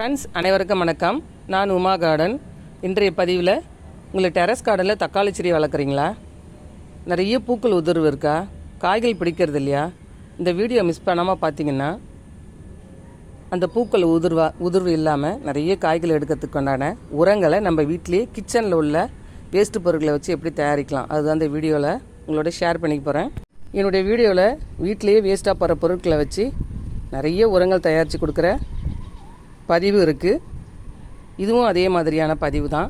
Friends அனைவருக்கும் வணக்கம். நான் உமா கார்டன். இன்றைய பதிவில் உங்களை டெரஸ் கார்டனில் தக்காளி செடி வளர்க்குறீங்களா? நிறைய பூக்கள் உதிர்வு இருக்கா? காய்கள் பிடிக்கிறது இல்லையா? இந்த வீடியோ மிஸ் பண்ணாமல் பார்த்தீங்கன்னா அந்த பூக்கள் உதிர்வா உதிர்வு இல்லாமல் நிறைய காய்கள் எடுக்கிறதுக்கு உண்டான உரங்களை நம்ம வீட்டிலேயே கிச்சனில் உள்ள வேஸ்ட்டு பொருட்களை வச்சு எப்படி தயாரிக்கலாம்? அதுதான் அந்த வீடியோவில் உங்களோட ஷேர் பண்ணிக்க போகிறேன் என்னுடைய வீடியோவில் வீட்டிலேயே வேஸ்ட்டாக போகிற பொருட்களை வச்சு நிறைய உரங்கள் தயாரித்து கொடுக்குற பதிவு இருக்குது இதுவும் அதே மாதிரியான பதிவு தான்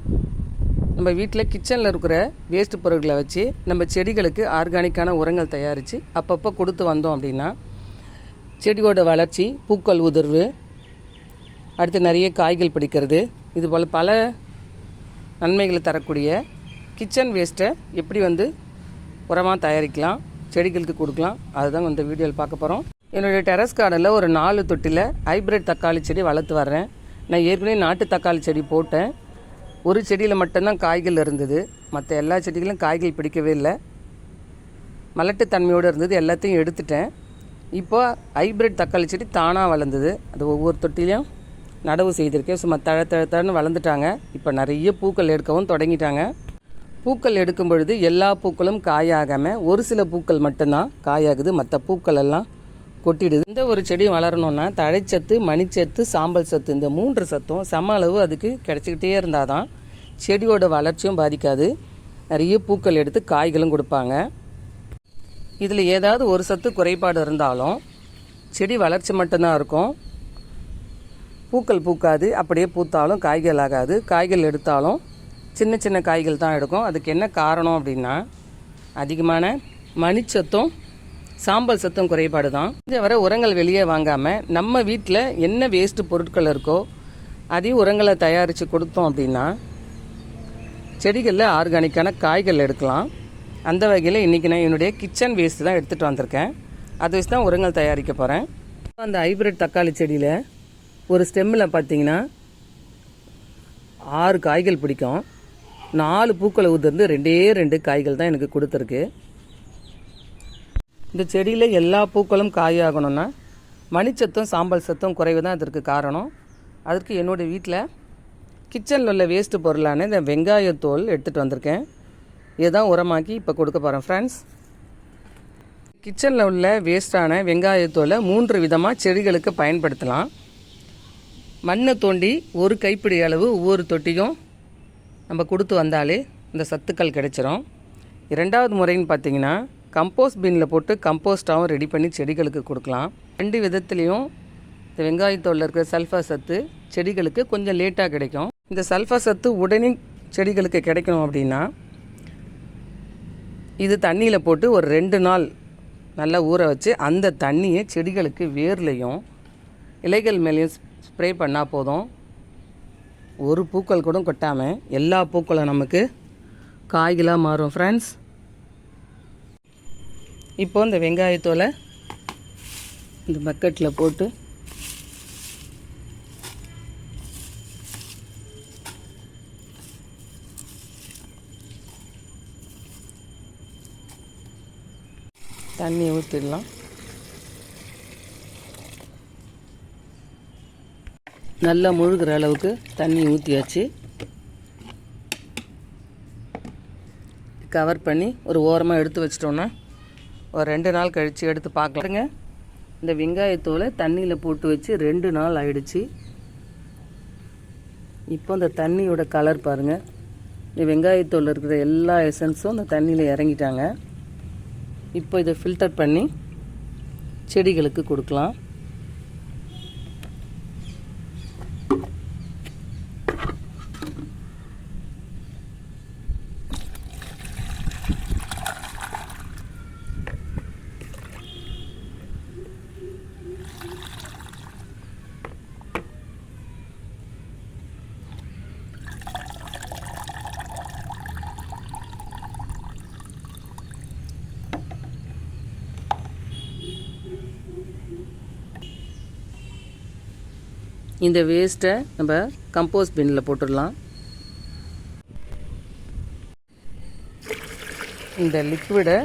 நம்ம வீட்டில் கிச்சனில் இருக்கிற வேஸ்ட் பொருட்களை வச்சு நம்ம செடிகளுக்கு ஆர்கானிக்கான உரங்கள் தயாரித்து அப்பப்போ கொடுத்து வந்தோம் அப்படின்னா செடியோட வளர்ச்சி பூக்கள் உதிர்வு அடுத்து நிறைய காய்கள் பிடிக்கிறது இது போல் பல நன்மைகளை தரக்கூடிய கிச்சன் வேஸ்ட்டை எப்படி வந்து உரமாக தயாரிக்கலாம் செடிகளுக்கு கொடுக்கலாம் அதுதான் இந்த வீடியோவில் பார்க்க போகிறோம் என்னுடைய டெரஸ் கார்டனில் ஒரு நாலு தொட்டியில் ஹைப்ரிட் தக்காளி செடி வளர்த்து வர்றேன். நான் ஏற்கனவே நாட்டு தக்காளி செடி போட்டேன். ஒரு செடியில் மட்டும்தான் காய்கள் இருந்தது. மற்ற எல்லா செடிகளும் காய்கள் பிடிக்கவே இல்லை. மலட்டுத்தன்மையோடு இருந்தது. எல்லாத்தையும் எடுத்துட்டேன். இப்போ ஹைப்ரிட் தக்காளி செடி தானாக வளர்ந்தது. அது ஒவ்வொரு தொட்டிலையும் நடவு செய்திருக்கேன். சும்மா தழ தழத்தழன்னு வளர்ந்துட்டாங்க. இப்போ நிறைய பூக்கள் எடுக்கவும் தொடங்கிட்டாங்க. பூக்கள் எடுக்கும் பொழுது எல்லா பூக்களும் காயாகாமல் ஒரு சில பூக்கள் மட்டும்தான் காயாகுது. மற்ற பூக்கள் எல்லாம் கொட்டிடுது. இந்த ஒரு செடி வளரணும்னா தழைச்சத்து மணிச்சத்து சாம்பல் சத்து இந்த மூன்று சத்தும் சம அளவு அதுக்கு கிடச்சிக்கிட்டே இருந்தால் தான் செடியோட வளர்ச்சியும் பாதிக்காது. நிறைய பூக்கள் எடுத்து காய்களும் கொடுப்பாங்க. இதில் ஏதாவது ஒரு சத்து குறைபாடு இருந்தாலும் செடி வளர்ச்சி மட்டும்தான் இருக்கும். பூக்கள் பூக்காது அப்படியே பூத்தாலும் காய்கள் ஆகாது. காய்கள் எடுத்தாலும் சின்ன சின்ன காய்கள் தான் எடுக்கும். அதுக்கு என்ன காரணம் அப்படின்னா அதிகமான மணிச்சத்தும் சாம்பல் சத்தும் குறைபாடு தான் இந்த வர உரங்கள் வெளியே வாங்காமல் நம்ம வீட்டில் என்ன வேஸ்ட்டு பொருட்கள் இருக்கோ அதையும் உரங்களை தயாரித்து கொடுத்தோம் அப்படின்னா செடிகளில் ஆர்கானிக்கான காய்கள் எடுக்கலாம். அந்த வகையில் இன்றைக்கி நான் என்னுடைய கிச்சன் வேஸ்ட் தான் எடுத்துகிட்டு வந்திருக்கேன். அதை வச்சு தான் உரங்கள் தயாரிக்க போகிறேன் அந்த ஹைப்ரிட் தக்காளி செடியில் ஒரு ஸ்டெம்மில் பார்த்தீங்கன்னா ஆறு காய்கள் பிடிக்கும். நாலு பூக்களை உதிர்ந்து ரெண்டே ரெண்டு காய்கள் தான் எனக்கு கொடுத்துருக்கு. இந்த செடியில் எல்லா பூக்களும் காயாகணும்னா மணிச்சத்தும் சாம்பல் சத்தும் குறைவு தான் அதற்கு காரணம். அதற்கு என்னுடைய வீட்டில் கிச்சனில் உள்ள வேஸ்ட்டு பொருளான இந்த வெங்காயத்தோல் எடுத்துகிட்டு வந்திருக்கேன். இதுதான் உரமாக்கி இப்போ கொடுக்க போகிறேன் ஃப்ரெண்ட்ஸ் கிச்சனில் உள்ள வேஸ்ட்டான வெங்காயத்தோலை மூன்று விதமாக செடிகளுக்கு பயன்படுத்தலாம். மண்ணை தோண்டி ஒரு கைப்பிடி அளவு ஒவ்வொரு தொட்டியும் நம்ம கொடுத்து வந்தாலே இந்த சத்துக்கள் கிடைச்சிரும். இரண்டாவது முறைன்னு பார்த்தீங்கன்னா கம்போஸ்ட் பின்னில் போட்டு கம்போஸ்டாகவும் ரெடி பண்ணி செடிகளுக்கு கொடுக்கலாம். ரெண்டு விதத்துலேயும் இந்த வெங்காயத்தோலில் இருக்கிற சல்ஃபர் சத்து செடிகளுக்கு கொஞ்சம் லேட்டாக கிடைக்கும். இந்த சல்ஃபர் சத்து உடனே செடிகளுக்கு கிடைக்கணும் அப்படின்னா இது தண்ணியில் போட்டு ஒரு ரெண்டு நாள் நல்லா ஊற வச்சு அந்த தண்ணியை செடிகளுக்கு வேர்லேயும் இலைகள் மேலேயும் ஸ்ப்ரே பண்ணால் போதும். ஒரு பூக்கள் கூட கொட்டாமல் எல்லா பூக்களும் நமக்கு காய்களாக மாறும் ஃப்ரெண்ட்ஸ் இப்போ இந்த வெங்காயத்தோலை இந்த பக்கெட்டில் போட்டு தண்ணி ஊற்றிடலாம் நல்லா முழுகிற அளவுக்கு தண்ணி ஊற்றியாச்சு கவர் பண்ணி ஒரு ஓரமாக எடுத்து வச்சிட்டோன்னா ஒரு ரெண்டு நாள் கழித்து எடுத்து பார்க்கலாங்க இந்த வெங்காயத்தோலை தண்ணியில் போட்டு வச்சு ரெண்டு நாள் ஆயிடுச்சு. இப்போ இந்த தண்ணியோட கலர் பாருங்கள் இந்த வெங்காயத்தோல் இருக்கிற எல்லா எசன்ஸும் இந்த தண்ணியில் இறங்கிட்டாங்க. இப்போ இதை ஃபில்டர் பண்ணி செடிகளுக்கு கொடுக்கலாம். இந்த வேஸ்ட்டை நம்ம கம்போஸ்ட் பின்னில் போட்டுடலாம். இந்த லிக்விடை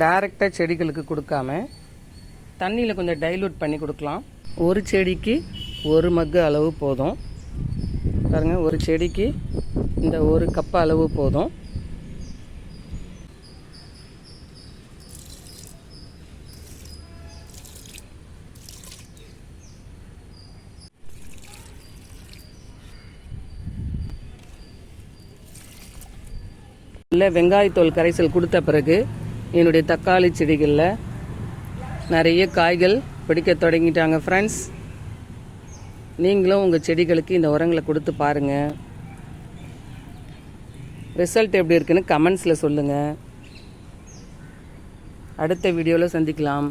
டைரெக்டாக செடிகளுக்கு கொடுக்காம தண்ணியில் கொஞ்சம் டைலூட் பண்ணி கொடுக்கலாம். ஒரு செடிக்கு ஒரு மக்கு அளவு போதும். பாருங்கள் ஒரு செடிக்கு இந்த ஒரு கப் அளவு போதும். இல்லை வெங்காயத்தோல் கரைசல் கொடுத்த பிறகு என்னுடைய தக்காளி செடிகளில் நிறைய காய்கள் பிடிக்க தொடங்கிட்டாங்க ஃப்ரெண்ட்ஸ் நீங்களும் உங்கள் செடிகளுக்கு இந்த உரங்களை கொடுத்து பாருங்கள் ரிசல்ட் எப்படி இருக்குன்னு கமெண்ட்ஸில் சொல்லுங்கள் அடுத்த வீடியோவில் சந்திக்கலாம்.